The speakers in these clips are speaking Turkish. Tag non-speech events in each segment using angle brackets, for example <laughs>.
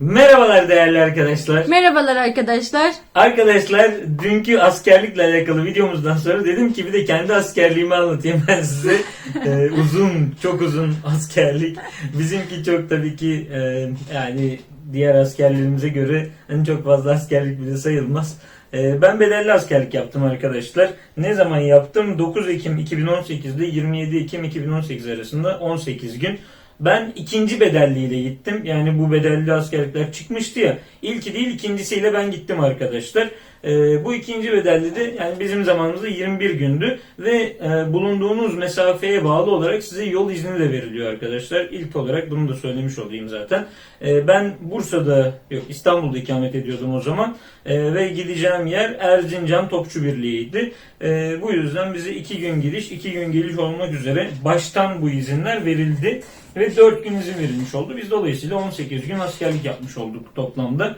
Merhabalar değerli arkadaşlar. Merhabalar arkadaşlar. Arkadaşlar dünkü askerlikle alakalı videomuzdan sonra dedim ki bir de kendi askerliğimi anlatayım ben size. <laughs> Ee, uzun, çok uzun askerlik. Bizimki çok tabii ki e, yani diğer askerlerimize göre hani çok fazla askerlik bile sayılmaz. Ee, ben bedelli askerlik yaptım arkadaşlar. Ne zaman yaptım? 9 Ekim 2018 ile 27 Ekim 2018 arasında 18 gün. Ben ikinci bedelliyle gittim. Yani bu bedelli askerlikler çıkmıştı ya. İlki değil ikincisiyle ben gittim arkadaşlar. Ee, bu ikinci bedelli de yani bizim zamanımızda 21 gündü ve e, bulunduğunuz mesafeye bağlı olarak size yol izni de veriliyor arkadaşlar. İlk olarak bunu da söylemiş olayım zaten. Ee, ben Bursa'da yok İstanbul'da ikamet ediyordum o zaman Ee, ve gideceğim yer Erzincan Topçu Birliği'ydi. Ee, bu yüzden bize iki gün gidiş, iki gün geliş olmak üzere baştan bu izinler verildi ve 4 gün izin verilmiş oldu. Biz dolayısıyla 18 gün askerlik yapmış olduk toplamda.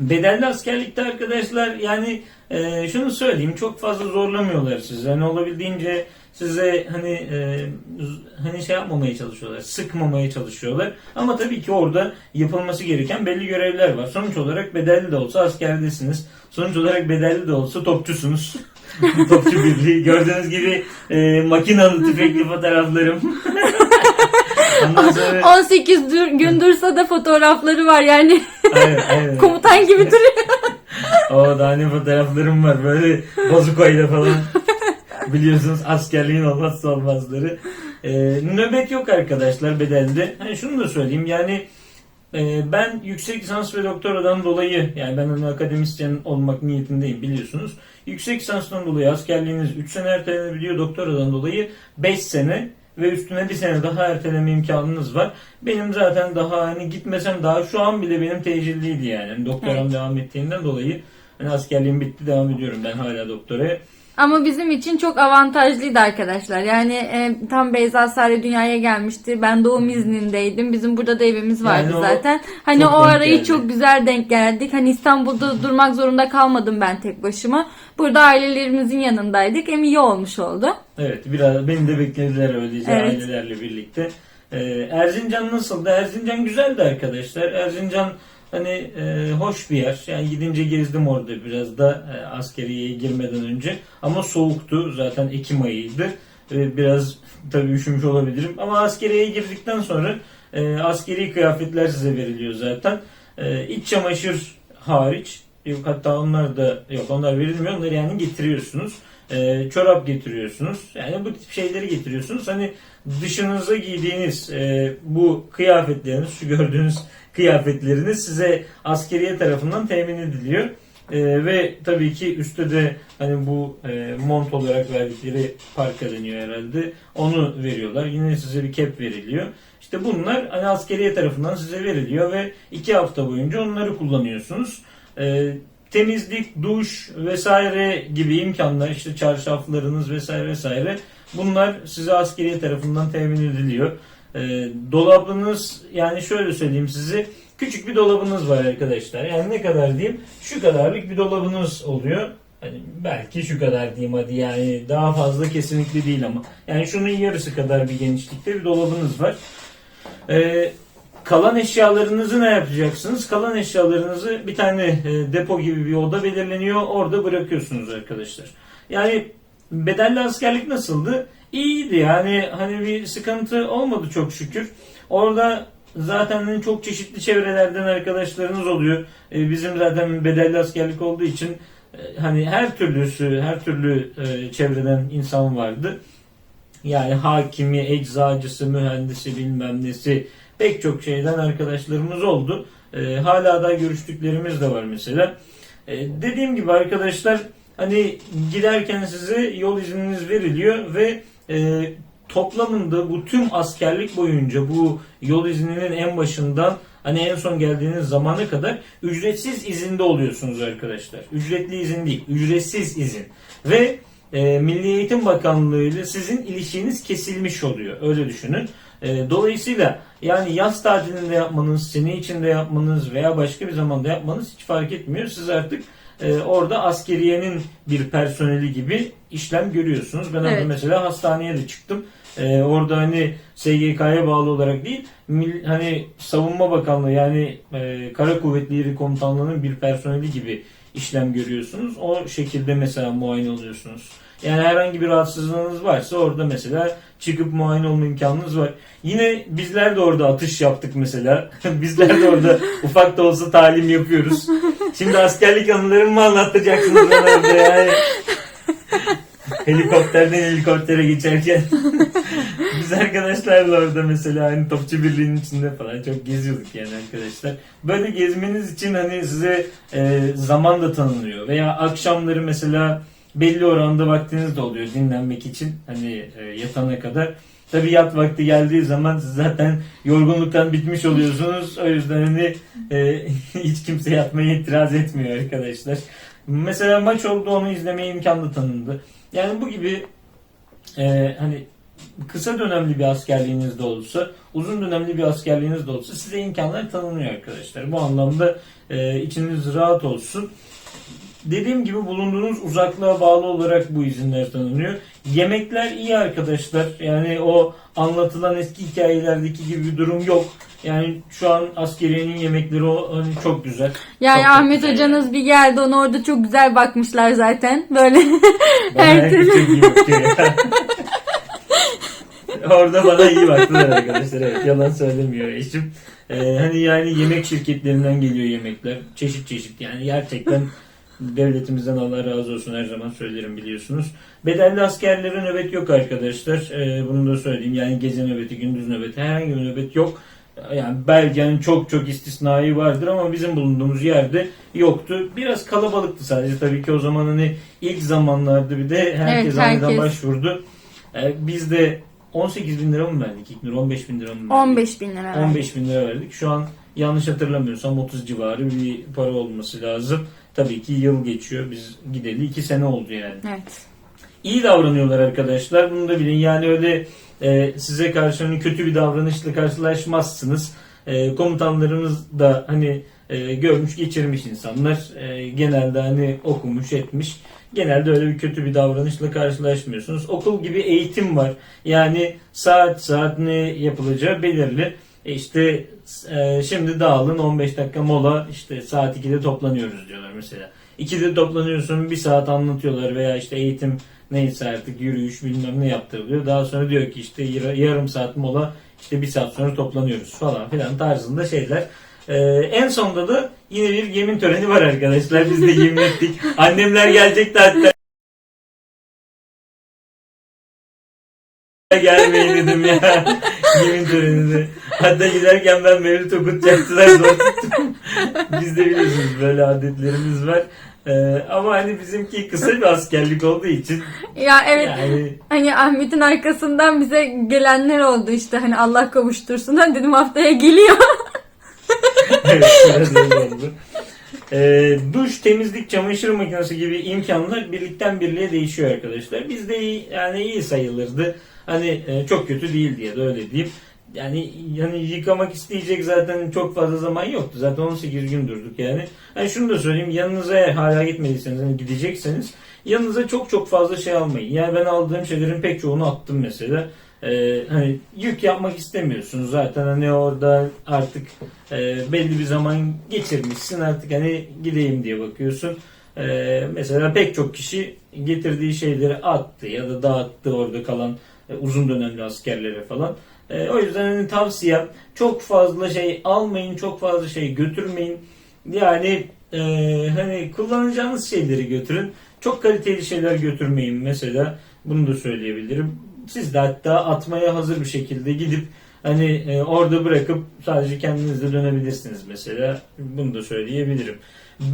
Bedelli askerlikte arkadaşlar yani e, şunu söyleyeyim çok fazla zorlamıyorlar sizi. Hani olabildiğince size hani e, hani şey yapmamaya çalışıyorlar, sıkmamaya çalışıyorlar. Ama tabii ki orada yapılması gereken belli görevler var. Sonuç olarak bedelli de olsa askerdesiniz. Sonuç olarak bedelli de olsa topçusunuz. <laughs> Topçu birliği. Gördüğünüz gibi e, makinalı tüfekli fotoğraflarım. <laughs> Ondan sonra <laughs> 18 dür- gün dursa da fotoğrafları var yani aynen, <laughs> aynen. komutan gibi duruyor. O daha ne fotoğraflarım var böyle bazukayla falan. Biliyorsunuz askerliğin olmazsa olmazları. Ee, nöbet yok arkadaşlar bedelde. Hani şunu da söyleyeyim yani e, ben yüksek lisans ve doktoradan dolayı yani ben hani akademisyen olmak niyetindeyim biliyorsunuz. Yüksek lisanstan dolayı askerliğiniz 3 sene ertelenebiliyor. Doktoradan dolayı 5 sene ve üstüne bir sene daha erteleme imkanınız var. Benim zaten daha hani gitmesem daha şu an bile benim tecilliydi yani. Hani doktoram Evet. devam ettiğinden dolayı hani askerliğim bitti devam ediyorum ben hala doktoraya. Ama bizim için çok avantajlıydı arkadaşlar. Yani e, tam Beyza Sare dünyaya gelmişti. Ben doğum iznindeydim. Bizim burada da evimiz vardı Yani o zaten. Hani o arayı geldi. çok güzel denk geldik. Hani İstanbul'da durmak zorunda kalmadım ben tek başıma. Burada ailelerimizin yanındaydık. Hem iyi olmuş oldu. Evet biraz beni de beklediler öylece Evet. ailelerle birlikte. Ee, Erzincan nasıldı? Erzincan güzeldi arkadaşlar. Erzincan hani e, hoş bir yer. Yani gidince gezdim orada biraz da e, askeriyeye girmeden önce. Ama soğuktu. Zaten Ekim ayıydı. Ve biraz tabii üşümüş olabilirim. Ama askeriyeye girdikten sonra e, askeri kıyafetler size veriliyor zaten. E, iç çamaşır hariç yok hatta onlar da yok onlar verilmiyor. Onları yani getiriyorsunuz. E, çorap getiriyorsunuz. Yani bu tip şeyleri getiriyorsunuz. Hani dışınıza giydiğiniz e, bu kıyafetleriniz, şu gördüğünüz kıyafetleriniz size askeriye tarafından temin ediliyor. E, ve tabii ki üstte de hani bu e, mont olarak verdikleri parka deniyor herhalde. Onu veriyorlar. Yine size bir kep veriliyor. İşte bunlar hani askeriye tarafından size veriliyor ve iki hafta boyunca onları kullanıyorsunuz. E, temizlik, duş vesaire gibi imkanlar işte çarşaflarınız vesaire vesaire bunlar size askeriye tarafından temin ediliyor. E, dolabınız yani şöyle söyleyeyim size küçük bir dolabınız var arkadaşlar. Yani ne kadar diyeyim şu kadarlık bir dolabınız oluyor. Hani belki şu kadar diyeyim hadi yani daha fazla kesinlikle değil ama. Yani şunun yarısı kadar bir genişlikte bir dolabınız var. Ee, kalan eşyalarınızı ne yapacaksınız? Kalan eşyalarınızı bir tane e, depo gibi bir oda belirleniyor. Orada bırakıyorsunuz arkadaşlar. Yani bedelli askerlik nasıldı? İyiydi yani hani bir sıkıntı olmadı çok şükür. Orada zaten hani çok çeşitli çevrelerden arkadaşlarınız oluyor. E, bizim zaten bedelli askerlik olduğu için e, hani her türlüsü, her türlü çevreden insan vardı. Yani hakimi, eczacısı, mühendisi bilmem nesi pek çok şeyden arkadaşlarımız oldu. Ee, hala da görüştüklerimiz de var mesela. Ee, dediğim gibi arkadaşlar hani giderken size yol izniniz veriliyor ve e, toplamında bu tüm askerlik boyunca bu yol izninin en başından hani en son geldiğiniz zamana kadar ücretsiz izinde oluyorsunuz arkadaşlar. Ücretli izin değil, ücretsiz izin. Ve e, Milli Eğitim Bakanlığı ile sizin ilişkiniz kesilmiş oluyor. Öyle düşünün. E, dolayısıyla yani yaz tatilinde yapmanız, sene içinde yapmanız veya başka bir zamanda yapmanız hiç fark etmiyor. Siz artık e, orada askeriyenin bir personeli gibi işlem görüyorsunuz. Ben Evet. mesela hastaneye de çıktım. E, orada hani SGK'ya bağlı olarak değil, mil- hani Savunma Bakanlığı yani e, Kara Kuvvetleri Komutanlığı'nın bir personeli gibi işlem görüyorsunuz. O şekilde mesela muayene oluyorsunuz. Yani herhangi bir rahatsızlığınız varsa orada mesela çıkıp muayene olma imkanınız var. Yine bizler de orada atış yaptık mesela. <laughs> bizler de orada <laughs> ufak da olsa talim yapıyoruz. Şimdi askerlik anılarımı mı anlatacaksınız bana orada yani? <laughs> Helikopterden helikoptere geçerken biz arkadaşlarla orada mesela hani topçu birliğinin içinde falan çok geziyorduk yani arkadaşlar. Böyle gezmeniz için hani size e, zaman da tanınıyor veya akşamları mesela belli oranda vaktiniz de oluyor dinlenmek için hani e, yatana kadar. Tabi yat vakti geldiği zaman siz zaten yorgunluktan bitmiş oluyorsunuz. O yüzden hani e, <laughs> hiç kimse yatmaya itiraz etmiyor arkadaşlar. Mesela maç oldu onu izlemeye imkan da tanındı. Yani bu gibi e, hani kısa dönemli bir askerliğiniz de olsa, uzun dönemli bir askerliğiniz de olsa size imkanlar tanınıyor arkadaşlar. Bu anlamda e, içiniz rahat olsun. Dediğim gibi bulunduğunuz uzaklığa bağlı olarak bu izinler tanınıyor. Yemekler iyi arkadaşlar. Yani o anlatılan eski hikayelerdeki gibi bir durum yok. Yani şu an askeriyenin yemekleri o hani çok güzel. Yani Çok Ahmet güzel hocanız bir geldi ona orada çok güzel bakmışlar zaten. Böyle <laughs> Bana Her bakıyor. <laughs> Orada bana iyi baktılar arkadaşlar. Evet, yalan söylemiyor eşim. Ee, hani yani yemek şirketlerinden geliyor yemekler. Çeşit çeşit yani gerçekten devletimizden Allah razı olsun her zaman söylerim biliyorsunuz. Bedelli askerlere nöbet yok arkadaşlar. Ee, bunu da söyleyeyim. Yani gece nöbeti, gündüz nöbeti herhangi bir nöbet yok. Yani Belge'nin çok çok istisnai vardır ama bizim bulunduğumuz yerde yoktu. Biraz kalabalıktı sadece tabii ki o zaman hani ilk zamanlarda bir de herkes Evet, aniden herkes. başvurdu. Ee, biz de 18 bin lira mı verdik İlknur? 15 bin lira mı verdik? 15 bin lira. verdi. 15 bin lira verdik. Şu an yanlış hatırlamıyorsam 30 civarı bir para olması lazım. Tabii ki yıl geçiyor. Biz gideli 2 sene oldu yani. Evet. İyi davranıyorlar arkadaşlar. Bunu da bilin. Yani öyle e, size karşı hani kötü bir davranışla karşılaşmazsınız. E, komutanlarımız da hani e, görmüş geçirmiş insanlar. E, genelde hani okumuş etmiş. Genelde öyle bir kötü bir davranışla karşılaşmıyorsunuz. Okul gibi eğitim var. Yani saat saat ne yapılacağı belirli. E işte e, şimdi dağılın 15 dakika mola işte saat 2'de toplanıyoruz diyorlar mesela. 2'de toplanıyorsun bir saat anlatıyorlar veya işte eğitim neyse artık yürüyüş bilmem ne yaptırılıyor. Daha sonra diyor ki işte yar- yarım saat mola işte bir saat sonra toplanıyoruz falan filan tarzında şeyler. Ee, en sonunda da yine bir yemin töreni var arkadaşlar. Biz de yemin ettik. Annemler gelecekti hatta. Gelmeyin dedim ya. <laughs> yemin törenine. Hatta giderken ben Mevlüt okutacaktılar. Zor tuttum. Biz de biliyorsunuz böyle adetlerimiz var. Ee, ama hani bizimki kısa bir askerlik olduğu için Ya evet yani hani Ahmet'in arkasından bize gelenler oldu işte hani Allah kavuştursun. Ben dedim haftaya geliyor. <laughs> evet, biraz öyle oldu. Ee, duş, temizlik, çamaşır makinesi gibi imkanlar birlikten birliğe değişiyor arkadaşlar. Bizde iyi, yani iyi sayılırdı. Hani e, çok kötü değil diye de öyle diyeyim. Yani yani yıkamak isteyecek zaten çok fazla zaman yoktu. Zaten 18 gün durduk yani. Yani şunu da söyleyeyim. Yanınıza eğer hala gitmediyseniz hani gidecekseniz yanınıza çok çok fazla şey almayın. Yani ben aldığım şeylerin pek çoğunu attım mesela. Ee, hani yük yapmak istemiyorsunuz zaten hani orada artık e, belli bir zaman geçirmişsin artık hani gideyim diye bakıyorsun. Ee, mesela pek çok kişi getirdiği şeyleri attı ya da dağıttı orada kalan uzun dönemli askerlere falan. E, o yüzden hani tavsiyem çok fazla şey almayın, çok fazla şey götürmeyin. Yani e, hani kullanacağınız şeyleri götürün. Çok kaliteli şeyler götürmeyin mesela. Bunu da söyleyebilirim. Siz de hatta atmaya hazır bir şekilde gidip hani e, orada bırakıp sadece kendinizle dönebilirsiniz mesela. Bunu da söyleyebilirim.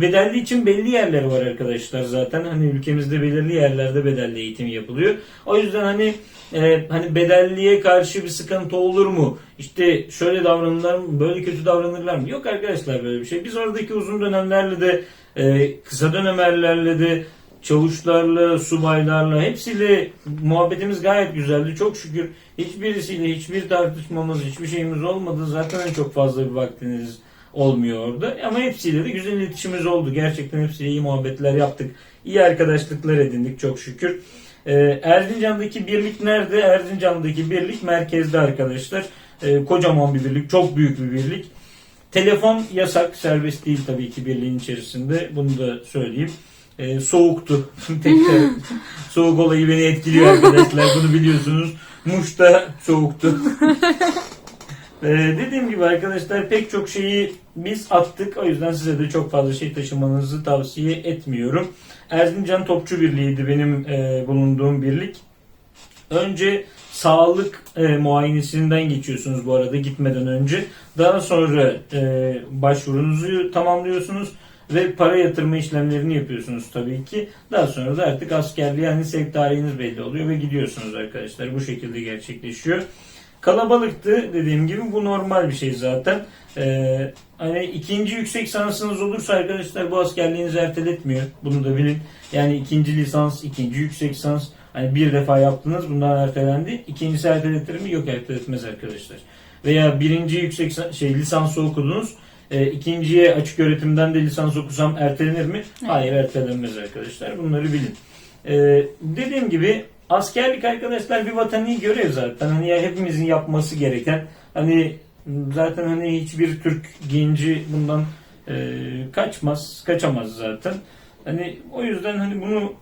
Bedelli için belli yerler var arkadaşlar zaten. Hani ülkemizde belirli yerlerde bedelli eğitim yapılıyor. O yüzden hani e, hani bedelliye karşı bir sıkıntı olur mu? İşte şöyle davranırlar mı? Böyle kötü davranırlar mı? Yok arkadaşlar böyle bir şey. Biz oradaki uzun dönemlerle de e, kısa dönemlerle de çavuşlarla, subaylarla hepsiyle muhabbetimiz gayet güzeldi. Çok şükür hiçbirisiyle hiçbir tartışmamız, hiçbir şeyimiz olmadı. Zaten en çok fazla bir vaktiniz olmuyor orada. Ama hepsiyle de güzel iletişimimiz oldu. Gerçekten hepsiyle iyi muhabbetler yaptık. İyi arkadaşlıklar edindik çok şükür. Ee, Erzincan'daki birlik nerede? Erzincan'daki birlik merkezde arkadaşlar. Ee, kocaman bir birlik, çok büyük bir birlik. Telefon yasak, serbest değil tabii ki birliğin içerisinde. Bunu da söyleyeyim. Ee, soğuktu. <laughs> Tekrar <laughs> soğuk olayı beni etkiliyor arkadaşlar. Bunu biliyorsunuz. Muş'ta soğuktu. <laughs> Ee, dediğim gibi arkadaşlar pek çok şeyi biz attık. O yüzden size de çok fazla şey taşımanızı tavsiye etmiyorum. Erzincan Topçu Birliği'ydi benim e, bulunduğum birlik. Önce sağlık e, muayenesinden geçiyorsunuz bu arada gitmeden önce. Daha sonra e, başvurunuzu tamamlıyorsunuz ve para yatırma işlemlerini yapıyorsunuz tabii ki. Daha sonra da artık askerliğe yani sevk tarihiniz belli oluyor ve gidiyorsunuz arkadaşlar. Bu şekilde gerçekleşiyor. Kalabalıktı dediğim gibi bu normal bir şey zaten. Ee, hani ikinci yüksek lisansınız olursa arkadaşlar bu askerliğinizi erteletmiyor. Bunu da bilin. Yani ikinci lisans, ikinci yüksek lisans hani bir defa yaptınız bundan ertelendi. İkincisi erteletir mi? Yok erteletmez arkadaşlar. Veya birinci yüksek şey lisansı okudunuz. E, ikinciye açık öğretimden de lisans okusam ertelenir mi? Hayır ertelenmez arkadaşlar. Bunları bilin. E, dediğim gibi askerlik arkadaşlar bir vatani görev zaten. Hani ya hepimizin yapması gereken hani zaten hani hiçbir Türk genci bundan e, kaçmaz, kaçamaz zaten. Hani o yüzden hani bunu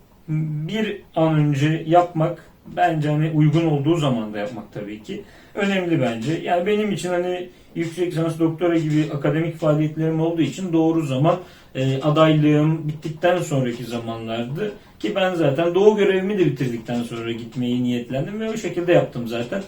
bir an önce yapmak bence hani uygun olduğu zaman da yapmak tabii ki önemli bence. Yani benim için hani yüksek lisans doktora gibi akademik faaliyetlerim olduğu için doğru zaman e, adaylığım bittikten sonraki zamanlardı ki ben zaten doğu görevimi de bitirdikten sonra gitmeyi niyetlendim ve o şekilde yaptım zaten.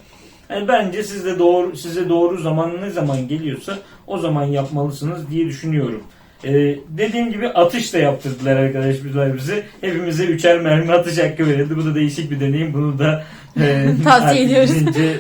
Yani bence siz de doğru size doğru zaman ne zaman geliyorsa o zaman yapmalısınız diye düşünüyorum. Ee, dediğim gibi atış da yaptırdılar arkadaşlar bize. Hepimize üçer mermi atış hakkı verildi. Bu da değişik bir deneyim. Bunu da e, <laughs> Tavsiye ediyoruz.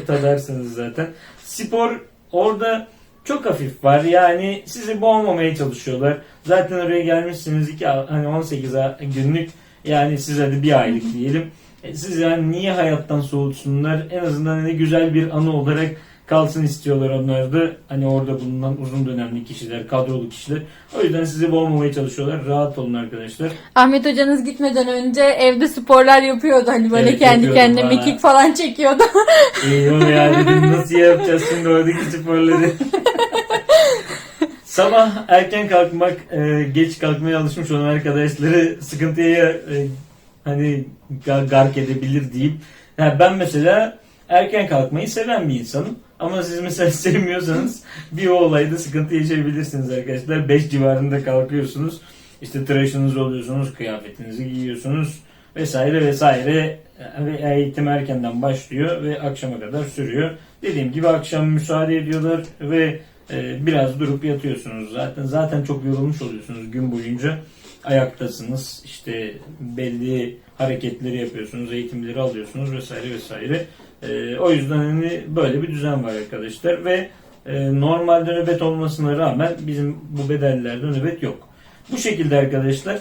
tadarsınız zaten. Spor orada çok hafif var. Yani sizi boğmamaya çalışıyorlar. Zaten oraya gelmişsiniz iki hani 18 günlük yani siz hadi bir aylık diyelim. E, siz yani niye hayattan soğutsunlar? En azından hani güzel bir anı olarak kalsın istiyorlar onlar da. Hani orada bulunan uzun dönemli kişiler, kadrolu kişiler. O yüzden sizi boğmamaya çalışıyorlar. Rahat olun arkadaşlar. Ahmet hocanız gitmeden önce evde sporlar yapıyordu. Hani böyle Evet, kendi yapıyordum kendine bana. mekik falan çekiyordu. Eyvah ya dedim nasıl yapacağız şimdi oradaki sporları. <laughs> Sabah erken kalkmak, e, geç kalkmaya alışmış olan arkadaşları sıkıntıya e, hani gar- gark edebilir deyip. Ha, ben mesela erken kalkmayı seven bir insanım. Ama siz mesela <laughs> sevmiyorsanız bir o olayda sıkıntı yaşayabilirsiniz arkadaşlar. 5 civarında kalkıyorsunuz. İşte tıraşınız oluyorsunuz, kıyafetinizi giyiyorsunuz vesaire vesaire ve eğitim erkenden başlıyor ve akşama kadar sürüyor. Dediğim gibi akşam müsaade ediyorlar ve e, biraz durup yatıyorsunuz zaten. Zaten çok yorulmuş oluyorsunuz gün boyunca. Ayaktasınız işte belli hareketleri yapıyorsunuz, eğitimleri alıyorsunuz vesaire vesaire. E, o yüzden hani böyle bir düzen var arkadaşlar ve e, normalde nöbet olmasına rağmen bizim bu bedellerde nöbet yok. Bu şekilde arkadaşlar.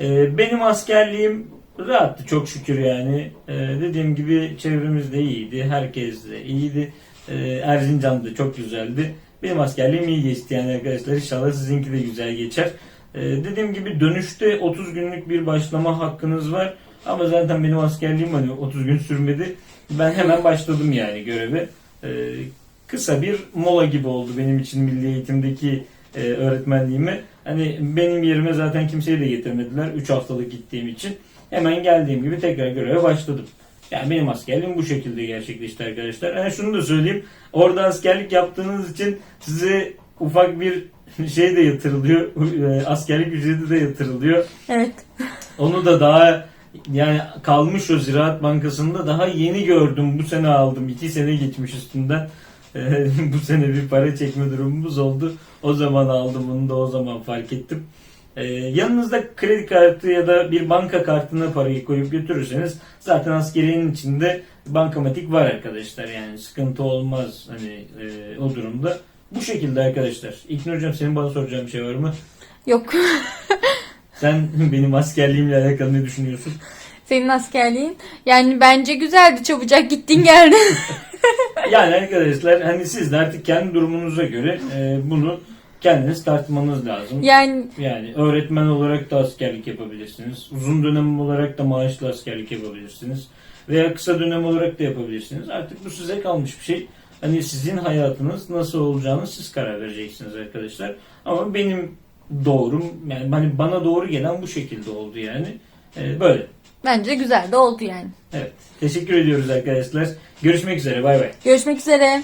E, benim askerliğim rahattı çok şükür yani. Dediğim gibi çevremiz de iyiydi. Herkes de iyiydi. E, Erzincan da çok güzeldi. Benim askerliğim iyi geçti yani arkadaşlar. İnşallah sizinki de güzel geçer. E, dediğim gibi dönüşte 30 günlük bir başlama hakkınız var. Ama zaten benim askerliğim hani 30 gün sürmedi. Ben hemen başladım yani göreve. E, kısa bir mola gibi oldu benim için milli eğitimdeki e, öğretmenliğime. Hani benim yerime zaten kimseyi de getirmediler 3 haftalık gittiğim için. Hemen geldiğim gibi tekrar göreve başladım. Yani benim askerliğim bu şekilde gerçekleşti arkadaşlar. Yani şunu da söyleyeyim. Orada askerlik yaptığınız için size ufak bir <laughs> şey de yatırılıyor. <laughs> E, Askerlik ücreti de yatırılıyor. evet. Onu da daha yani kalmış o Ziraat Bankası'nda daha yeni gördüm. Bu sene aldım. iki sene geçmiş üstünden. Ee, <laughs> bu sene bir para çekme durumumuz oldu. O zaman aldım. Bunu da o zaman fark ettim. Ee, yanınızda kredi kartı ya da bir banka kartına parayı koyup götürürseniz zaten askeriyenin içinde bankamatik var arkadaşlar. Yani sıkıntı olmaz hani e, o durumda. Bu şekilde arkadaşlar. İlknur Hocam senin bana soracağın bir şey var mı? Yok. <laughs> Sen benim askerliğimle alakalı ne düşünüyorsun? Senin askerliğin. Yani bence güzeldi. Çabucak gittin geldin. <laughs> Yani arkadaşlar hani siz de artık kendi durumunuza göre e, bunu kendiniz tartmanız lazım. Yani Yani öğretmen olarak da askerlik yapabilirsiniz. Uzun dönem olarak da maaşlı askerlik yapabilirsiniz. Veya kısa dönem olarak da yapabilirsiniz. Artık bu size kalmış bir şey. Hani sizin hayatınız nasıl olacağını siz karar vereceksiniz arkadaşlar. Ama benim doğrum yani hani bana doğru gelen bu şekilde oldu yani. Ee, böyle. bence güzel de oldu yani. Evet. Teşekkür ediyoruz arkadaşlar. Görüşmek üzere. Bay bay. Görüşmek üzere.